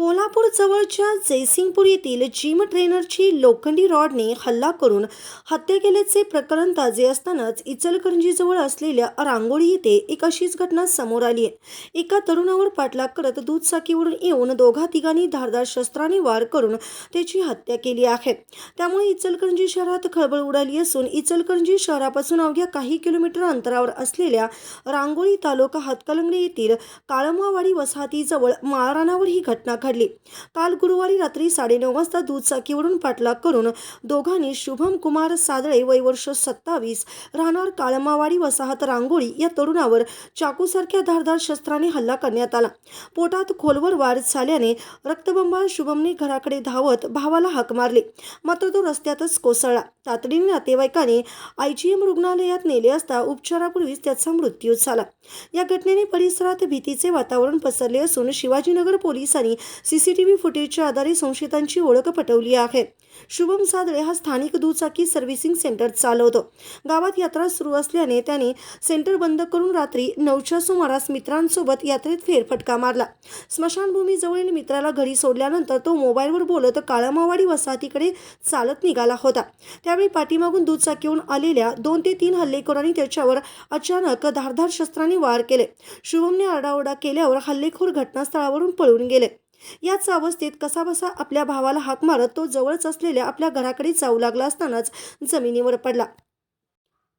कोल्हापूर जवळच्या जयसिंगपूर येथील जिम ट्रेनरची लोखंडी रॉडने हल्ला करून हत्या केल्याचे प्रकरण ताजे असतानाच इचलकरंजीजवळ असलेल्या रांगोळी येथे एक अशीच घटना समोर आली आहे. एका तरुणावर पाठलाग करत दुचाकीवरून येऊन दोघा तिघांनी धारदार शस्त्राने वार करून त्याची हत्या केली आहे. त्यामुळे इचलकरंजी शहरात खळबळ उडाली असून इचलकरंजी शहरापासून अवघ्या काही किलोमीटर अंतरावर असलेल्या रांगोळी तालुका हातकलंगडे येथील काळमावाडी वसाहतीजवळ माळरानावर ही घटना घडली. काल गुरुवारी रात्री साडेनऊ वाजता दुचाकीवरून पाठलाग करून दोघांनी शुभम कुमार सादळे वय वर्ष सत्तावीस राहणार काळमावाडी वसाहत रांगोळी या तरुणावर चाकूसारख्या धारदार शस्त्राने हल्ला करण्यात आला. पोटात खोलवर वार झाल्याने रक्तबंबाळ शुभमने घराकडे धावत भावाला हाक मारली. मात्र तो रस्त्यातच कोसळला. तातडीने नातेवाईकाने आय जी एम रुग्णालयात नेले असता उपचारापूर्वीच त्याचा मृत्यू झाला. या घटनेने परिसरात भीतीचे वातावरण पसरले असून शिवाजीनगर पोलिसांनी सीसीटीव्ही फुटेजच्या आधारे संशयितांची ओळख पटवली आहे. शुभम सादळे हा स्थानिक दुचाकी सर्व्हिसिंग सेंटर चालवतो. गावात यात्रा सुरू असल्याने त्याने सेंटर बंद करून रात्री नऊच्या सुमारास मित्रांसोबत यात्रेत फेरफटका मारला. स्मशानभूमीजवळील मित्राला घरी सोडल्यानंतर तो मोबाईलवर बोलत काळामावाडी वसाहतीकडे चालत निघाला होता. त्यावेळी पाठीमागून दुचाकीहून आलेल्या दोन ते तीन हल्लेखोरांनी त्याच्यावर अचानक धारधार शस्त्राने वार केले. शुभमने आरडाओरडा केल्यावर हल्लेखोर घटनास्थळावरून पळून गेले. याच अवस्थेत कसाबसा आपल्या भावाला हाक मारत तो जवळच असलेल्या आपल्या घराकडे जाऊ लागला असतानाच जमिनीवर पडला.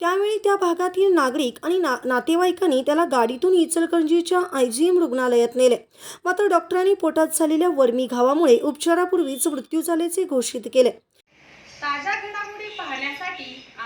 त्यावेळी त्या भागातील नागरिक आणि ना नातेवाईकांनी त्याला गाडीतून इचलकरंजीच्या आय जी एम रुग्णालयात नेले. मात्र डॉक्टरांनी पोटात झालेल्या वर्मी घावामुळे उपचारापूर्वीच मृत्यू झाल्याचे घोषित केले. ताजा